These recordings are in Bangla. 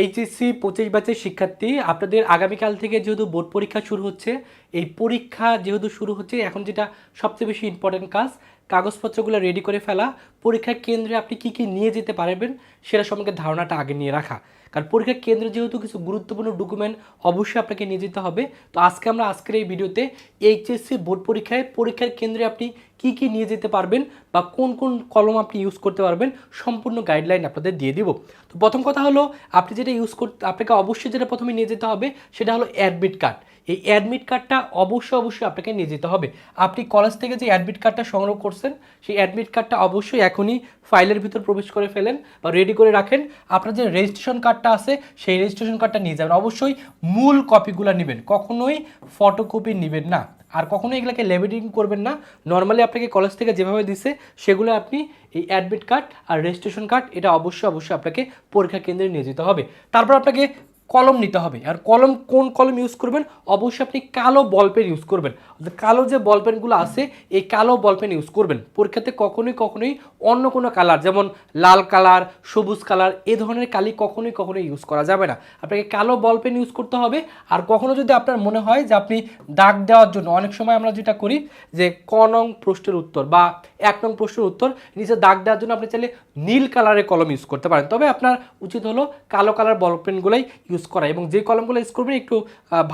এইচএসসি পঁচিশ ব্যাচের শিক্ষার্থী। আপনাদের আগামীকাল থেকে যেহেতু বোর্ড পরীক্ষা শুরু হচ্ছে, এই পরীক্ষা যেহেতু শুরু হচ্ছে, এখন যেটা সবচেয়ে বেশি ইম্পর্ট্যান্ট কাজ কাগজপত্রগুলো রেডি করে ফেলা পরীক্ষার কেন্দ্রে আপনি কী কী নিয়ে যেতে পারবেন সেটা সম্পর্কে ধারণাটা আগে নিয়ে রাখা। কারণ পরীক্ষার কেন্দ্রে যেহেতু কিছু গুরুত্বপূর্ণ ডকুমেন্ট অবশ্যই আপনাকে নিয়ে যেতে হবে, তো আজকে আমরা আজকের এই ভিডিওতে এইচএসসি বোর্ড পরীক্ষায় পরীক্ষার কেন্দ্রে আপনি কি কি নিয়ে যেতে পারবেন বা কোন কোন কলম আপনি ইউজ করতে পারবেন সম্পূর্ণ গাইডলাইন আপনাদের দিয়ে দিব। তো প্রথম কথা হলো, আপনি যেটা ইউজ করতে আপনাকে অবশ্যই যেটা প্রথমে নিয়ে যেতে হবে সেটা হলো অ্যাডমিট কার্ড এই অ্যাডমিট কার্ডটা অবশ্যই অবশ্যই আপনাকে নিয়ে যেতে হবে। আপনি কলেজ থেকে যে অ্যাডমিট কার্ডটা সংগ্রহ করছেন, সেই অ্যাডমিট কার্ডটা অবশ্যই এখনই ফাইলের ভিতর প্রবেশ করে ফেলেন বা রেডি করে রাখেন। আপনার যে রেজিস্ট্রেশন কার্ডটা আছে, সেই রেজিস্ট্রেশন কার্ডটা নিয়ে যাবেন। অবশ্যই মূল কপিগুলো নেবেন। কখনোই ফটোকপি নেবেন না। আর কখনোই এগুলোকে লেমিটিং করবেন না। নর্মালি আপনাকে কলেজ থেকে যেভাবে দিছে, সেগুলো আপনি এই অ্যাডমিট কার্ড আর রেজিস্ট্রেশন কার্ড এটা অবশ্যই অবশ্যই আপনাকে পরীক্ষা কেন্দ্রে নিয়ে যেতে হবে। তারপর আপনাকে কলম নিতে হবে। আর কলম কোন কলম ইউজ করবেন? অবশ্যই আপনি কালো বল পেন ইউজ করবেন। কালো যে বল পেনগুলো আছে, এই কালো বল পেন ইউজ করবেন। পরীক্ষাতে কখনোই কখনোই অন্য কোনো কালার যেমন লাল কালার সবুজ কালার এ ধরনের কালি কখনোই কখনোই ইউজ করা যাবে না। আপনাকে কালো বল পেন ইউজ করতে হবে। আর কখনো যদি আপনার মনে হয় যে আপনি দাগ দেওয়ার জন্য, অনেক সময় আমরা যেটা করি যে ক নং প্রশ্নের উত্তর বা এক নং প্রশ্নের উত্তর নিচে দাগ দেওয়ার জন্য আপনি চাইলে নীল কালারের কলম ইউজ করতে পারেন। তবে আপনার উচিত হলো কালো কালার বল পেনগুলোই ইউজ করা। এবং যে কলমগুলো ইউজ করবেন, একটু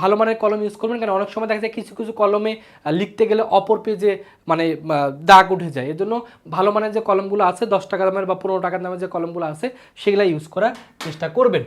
ভালো মানের কলম ইউজ করবেন, কারণ অনেক সময় দেখা যায় কিছু কিছু কলমে লিখতে গেলে অপর পেজে মানে দাগ উঠে যায়। এজন্য ভালো মানের যে কলমগুলো আছে, দশ টাকা দামের বা পনেরো টাকার দামের যে কলমগুলো আছে, সেগুলো ইউজ করার চেষ্টা করবেন।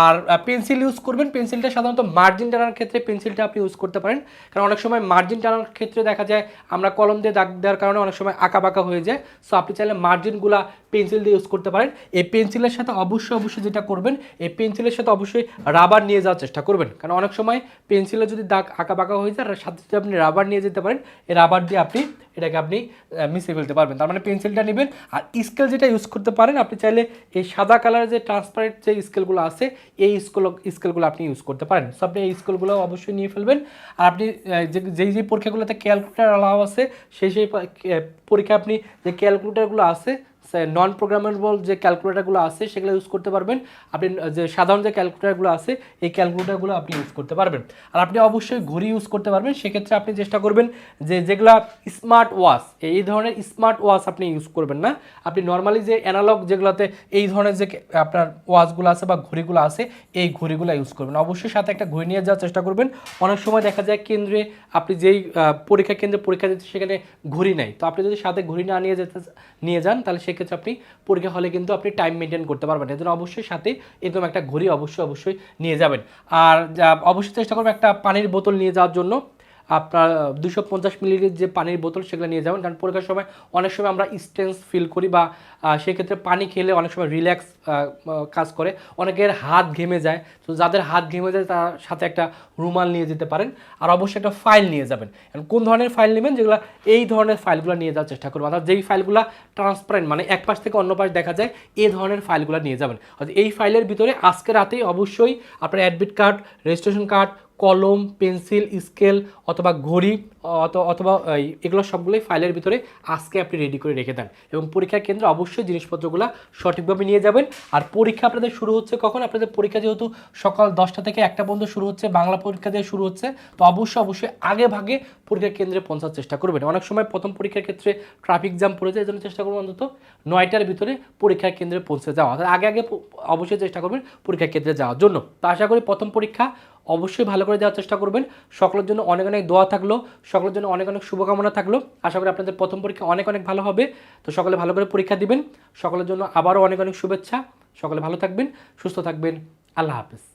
আর পেন্সিল ইউজ করবেন পেন্সিলটা সাধারণত মার্জিন টানার ক্ষেত্রে পেন্সিলটা আপনি ইউজ করতে পারেন। কারণ অনেক সময় মার্জিন টানার ক্ষেত্রে দেখা যায় আমরা কলম দিয়ে দাগ দেওয়ার কারণে অনেক সময় আঁকা বাঁকা হয়ে যায়। সো আপনি চাইলে মার্জিনগুলা পেন্সিল দিয়ে ইউজ করতে পারেন। এই পেন্সিলের সাথে অবশ্যই অবশ্যই যেটা করবেন, এই পেন্সিলের সাথে অবশ্যই রাবার নিয়ে যাওয়ার চেষ্টা করবেন। কারণ অনেক সময় পেন্সিলে যদি দাগ আঁকা বাঁকা হয়ে যায় সাথে যদি আপনি রাবার নিয়ে যেতে পারেন, এই রাবার দিয়ে আপনি এটাকে আপনি মিশিয়ে ফেলতে পারবেন। তার মানে পেন্সিলটা নেবেন আর স্কেল যেটা ইউজ করতে পারেন, আপনি চাইলে এই সাদা কালারের যে ট্রান্সপারেন্ট যে স্কেলগুলো আছে, এই স্কেল, স্কেলগুলো আপনি ইউজ করতে পারেন। সো আপনি এই স্কেলগুলো অবশ্যই নিয়ে ফেলবেন। আর আপনি যেই যেই পরীক্ষাগুলোতে ক্যালকুলেটার অ্যালাউ আছে, সেই সেই পরীক্ষা আপনি যে ক্যালকুলেটারগুলো আছে নন প্রোগ্রামেবল যে ক্যালকুলেটারগুলো আছে, সেগুলো ইউজ করতে পারবেন। আপনি যে সাধারণ যে ক্যালকুলেটারগুলো আছে, এই ক্যালকুলেটারগুলো আপনি ইউজ করতে পারবেন। আর আপনি অবশ্যই ঘড়ি ইউজ করতে পারবেন। সেক্ষেত্রে আপনি চেষ্টা করবেন যে যেগুলা স্মার্ট ওয়াচ এই ধরনের স্মার্ট ওয়াচ আপনি ইউজ করবেন না। আপনি নর্মালি যে অ্যানালগ যেগুলোতে এই ধরনের যে আপনার ওয়াচগুলো আছে বা ঘড়িগুলো আছে, এই ঘড়িগুলো ইউজ করবেন। অবশ্যই সাথে একটা ঘড়ি নিয়ে যাওয়ার চেষ্টা করবেন। অনেক সময় দেখা যায় কেন্দ্রে আপনি যেই পরীক্ষা কেন্দ্রে, পরীক্ষা দিতে সেখানে ঘড়ি নাই। তো আপনি যদি সাথে ঘড়ি না নিয়ে যেতে, নিয়ে যান, তাহলে সেক্ষেত্রে আপনি, পরীক্ষা হলে কিন্তু আপনি টাইম মেনটেন করতে পারবেন। এর জন্য অবশ্যই সাথে এরকম একটা ঘড়ি অবশ্যই অবশ্যই নিয়ে যাবেন। আর অবশ্যই চেষ্টা করবেন একটা পানির বোতল নিয়ে যাওয়ার জন্য। আপনার দুশো পঞ্চাশ মিলিলিটার যে পানির বোতল সেগুলো নিয়ে যাবেন। কারণ পরীক্ষার সময় অনেক সময় আমরা স্টেন্স ফিল করি বা সেক্ষেত্রে পানি খেলে অনেক সময় রিল্যাক্স কাজ করে। অনেকের হাত ঘেমে যায়। তো যাদের হাত ঘেমে যায়, তার সাথে একটা রুমাল নিয়ে যেতে পারেন আর অবশ্যই একটা ফাইল নিয়ে যাবেন। কোন ধরনের ফাইল নেবেন? যেগুলো এই ধরনের ফাইলগুলো নিয়ে যাওয়ার চেষ্টা করবেন। অর্থাৎ যেই ফাইলগুলো ট্রান্সপারেন্ট মানে এক পাশ থেকে অন্য পাশ দেখা যায় এই ধরনের ফাইলগুলো নিয়ে যাবেন। অর্থাৎ এই ফাইলের ভিতরে আজকে রাতেই অবশ্যই আপনার অ্যাডমিট কার্ড রেজিস্ট্রেশন কার্ড কলম, পেন্সিল, স্কেল অথবা ঘড়ি অথবা এগুলো সবগুলোই ফাইলের ভিতরে আজকে আপনি রেডি করে রেখে দেন এবং পরীক্ষা কেন্দ্রে অবশ্যই জিনিসপত্রগুলো সঠিকভাবে নিয়ে যাবেন। আর পরীক্ষা আপনাদের শুরু হচ্ছে কখন? আপনাদের পরীক্ষা যেহেতু সকাল দশটা থেকে একটা পর্যন্ত শুরু হচ্ছে, বাংলা পরীক্ষা দিয়ে শুরু হচ্ছে, তো অবশ্যই অবশ্যই আগে ভাগে পরীক্ষা কেন্দ্রে পৌঁছার চেষ্টা করবেন। অনেক সময় প্রথম পরীক্ষার ক্ষেত্রে ট্রাফিক জ্যাম পড়ে যায়, এই জন্য চেষ্টা করবেন অন্তত নয়টার ভিতরে পরীক্ষা কেন্দ্রে পৌঁছে যাওয়া। আগে আগে অবশ্যই চেষ্টা করবেন পরীক্ষা কেন্দ্রে যাওয়ার জন্য। তো আশা করি প্রথম পরীক্ষা অবশ্যই ভালো করে দেওয়ার চেষ্টা করবেন। সকলের জন্য অনেক অনেক দোয়া থাকল, সকলের জন্য অনেক অনেক শুভকামনা থাকল। আশা করি আপনাদের প্রথম পরীক্ষা অনেক অনেক ভালো হবে। তো সকলে ভালো করে পরীক্ষা দিবেন। সকলের জন্য আবারও অনেক অনেক শুভেচ্ছা। সকলে ভালো থাকবেন, সুস্থ থাকবেন। আল্লাহ হাফেজ।